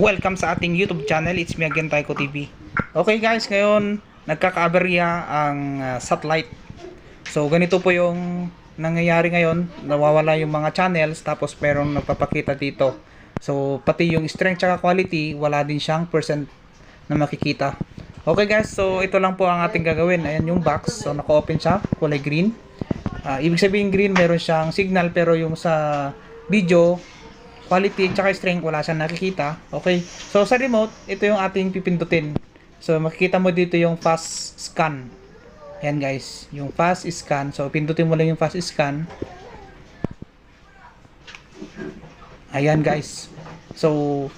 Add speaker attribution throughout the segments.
Speaker 1: Welcome sa ating YouTube channel. It's me again, Taiko TV. Okay guys, ngayon nagkakaaberya ang uh, satellite. So ganito po yung nangyayari ngayon. Nawawala yung mga channels tapos meron nagpapakita dito. So pati yung strength at quality, wala din siyang percent na makikita. Okay guys, so ito lang po ang ating gagawin. Ayan yung box. So naka-open siya, kulay green. Ah, ibig sabihin green, meron siyang signal pero yung sa video, quality tsaka strength wala siyang nakikita. Okay. So sa remote, ito yung ating pipindutin. So makikita mo dito yung fast scan. Ayan guys, yung fast scan. So pindutin mo lang yung fast scan. Ayan guys. So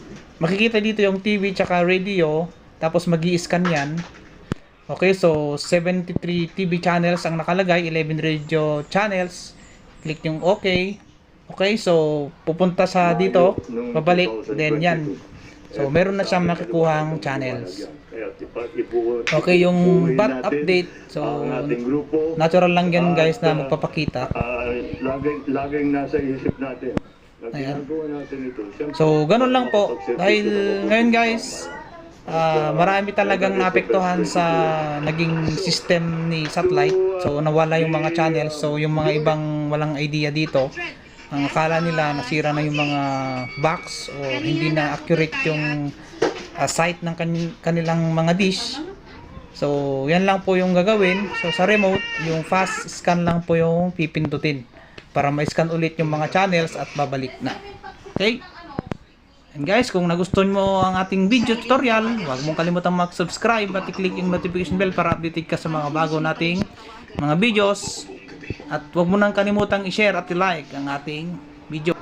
Speaker 1: makikita dito yung TV tsaka radio tapos magi-scan yan. Okay, so 73 TV channels ang nakalagay, 11 radio channels. Click yung okay. Okay, so pupunta sa dito, babalik, then yan. So meron na siyang makukuhang channels. Okay, yung bat update, so natural lang yan guys na magpapakita.
Speaker 2: Ah, laging, laging nasa isip natin.
Speaker 1: Ayan. So ganun lang po. Dahil ngayon guys, ah, marami talagang naapektuhan sa naging system ni satellite. So nawala yung mga channels. So yung mga ibang walang idea dito, ang akala nila nasira na yung mga box o hindi na accurate yung ah, site ng kan- kanilang mga dish. So, yan lang po yung gagawin. So, sa remote, yung fast scan lang po yung pipindutin para ma-scan ulit yung mga channels at babalik na. Okay? And guys, kung nagustuhan mo ang ating video tutorial, huwag mong kalimutang mag-subscribe at i-click yung notification bell para updated ka sa mga bago nating mga videos. At huwag mo nang kalimutang i-share at i-like ang ating video.